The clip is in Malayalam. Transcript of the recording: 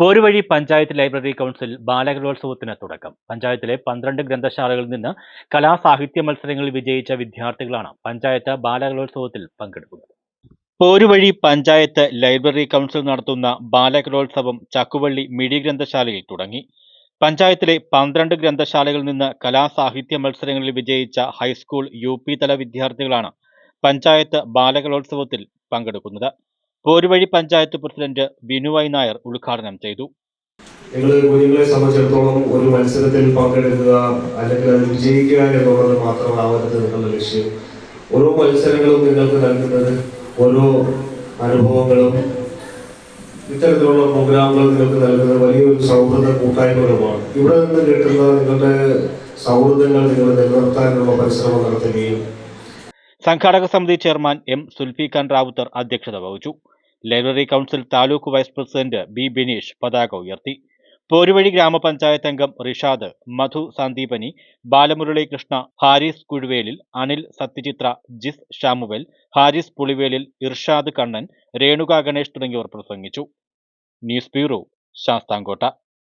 പോരുവഴി പഞ്ചായത്ത് ലൈബ്രറി കൗൺസിൽ ബാലകലോത്സവത്തിന് തുടക്കം. പഞ്ചായത്തിലെ പന്ത്രണ്ട് ഗ്രന്ഥശാലകളിൽ നിന്ന് കലാസാഹിത്യ മത്സരങ്ങളിൽ വിജയിച്ച വിദ്യാർത്ഥികളാണ് പഞ്ചായത്ത് ബാലകലോത്സവത്തിൽ പങ്കെടുക്കുന്നത്. പോരുവഴി പഞ്ചായത്ത് ലൈബ്രറി കൗൺസിൽ നടത്തുന്ന ബാലകലോത്സവം ചക്കുവള്ളി മിഴി ഗ്രന്ഥശാലയിൽ തുടങ്ങി. പഞ്ചായത്തിലെ പന്ത്രണ്ട് ഗ്രന്ഥശാലകളിൽ നിന്ന് കലാസാഹിത്യ മത്സരങ്ങളിൽ വിജയിച്ച ഹൈസ്കൂൾ യു തല വിദ്യാർത്ഥികളാണ് പഞ്ചായത്ത് ബാലകലോത്സവത്തിൽ പങ്കെടുക്കുന്നത്. പോരുവഴി പഞ്ചായത്ത് പ്രസിഡന്റ് ബിനുവൈ നായർ ഉദ്ഘാടനം ചെയ്തു. നിങ്ങൾ കുഞ്ഞുങ്ങളെ സംബന്ധിച്ചിടത്തോളം ഒരു മത്സരത്തിൽ പങ്കെടുക്കുക അല്ലെങ്കിൽ അത് വിജയിക്കുക എന്നുള്ളത് മാത്രമാവരുത് നിങ്ങളുടെ ലക്ഷ്യം. ഓരോ മത്സരങ്ങളും നിങ്ങൾക്ക് നൽകുന്നത് ഓരോ അനുഭവങ്ങളും ഇത്തരത്തിലുള്ള പ്രോഗ്രാമുകൾ നിങ്ങൾക്ക് നൽകുന്നത് വലിയൊരു സൗഹൃദ കൂട്ടായ്മകളുമാണ്. ഇവിടെ നിന്ന് കിട്ടുന്ന നിങ്ങളുടെ സൗഹൃദങ്ങൾ നിങ്ങൾ നിലനിർത്താനുള്ള പരിശ്രമം നടത്തുകയും സംഘാടക സമിതി ചെയർമാൻ എം സുൽഫിഖാൻ റാവുത്തർ അധ്യക്ഷത വഹിച്ചു. Library council taluk vice president B Bineesh പതാക ഉയർത്തി. പോരുവഴി ഗ്രാമപഞ്ചായത്ത് അംഗം റിഷാദ് മധു സന്ദീപനി ബാലമുരളി കൃഷ്ണ ഹാരിസ് കുഴുവേലിൽ അനിൽ സത്യചിത്ര ജിസ് ഷാമുവൽ ഹാരിസ് പുളിവേലിൽ ഇർഷാദ് കണ്ണൻ രേണുക ഗണേഷ് തുടങ്ങിയവർ പ്രസംഗിച്ചു. News bureau Sasthamcotta.